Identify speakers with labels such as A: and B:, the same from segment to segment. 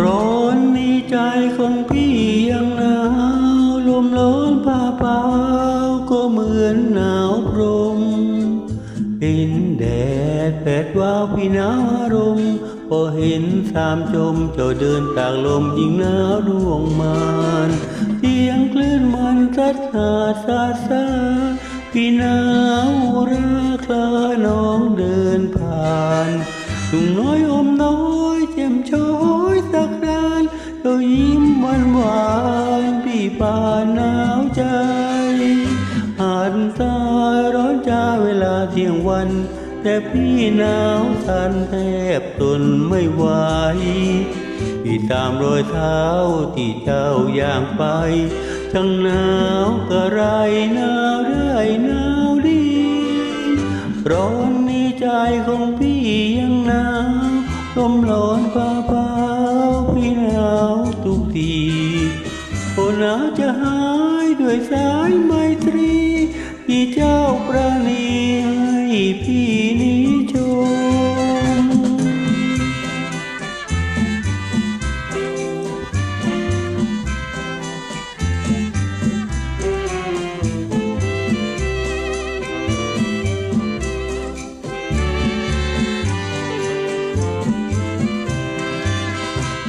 A: ร้อนี้ใจของพี่ยังหนาวลมร้อนผ่าเปล่าก็เหมือนหนาวพรมเห็นแดดแผดว่าพี่หนาวอารมณ์พอเห็นสามจมเจ้าเดินตากลมยิ่งหนาวดวงมานเสียงคลื่นมันซัดหาซาซาพี่หนาวรักคลานอ ใจหาดทรายร้อนจ้าเวลาเที่ยงวัน แต่พี่หนาวสั่นแทบทนไม่ไหวพี่ตามรอยเท้าที่เจ้าย่างไปทั้งหนาวก็ไรหนาวได้หนาวดีร้อนในใจของพี่ยังหนาวลมร้อนเบา นาจะหายด้วยสายไมตรีที่เจ้าประนีให้พี่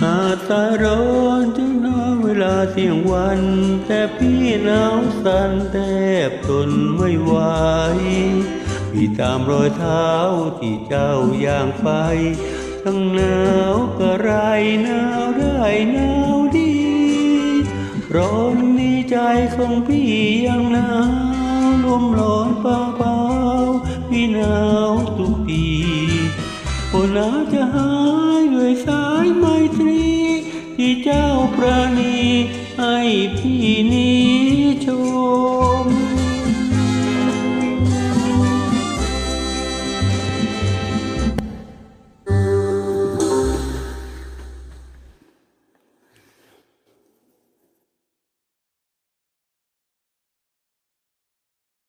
A: หาดตาร้อนถึงหนาเวลาเที่ยงวัน แต่พี่หนาวสั่นแทบทนไม่ไหวพี่ตามรอยเท้าที่เจ้าย่างไป ทั้งหนาวก็ไรหนาวได้หนาวดี ร้อนในใจของพี่ยังหนาวลมร้อนเบา โอนาจะหายด้วยสายไมตรี ที่เจ้าประนีให้พี่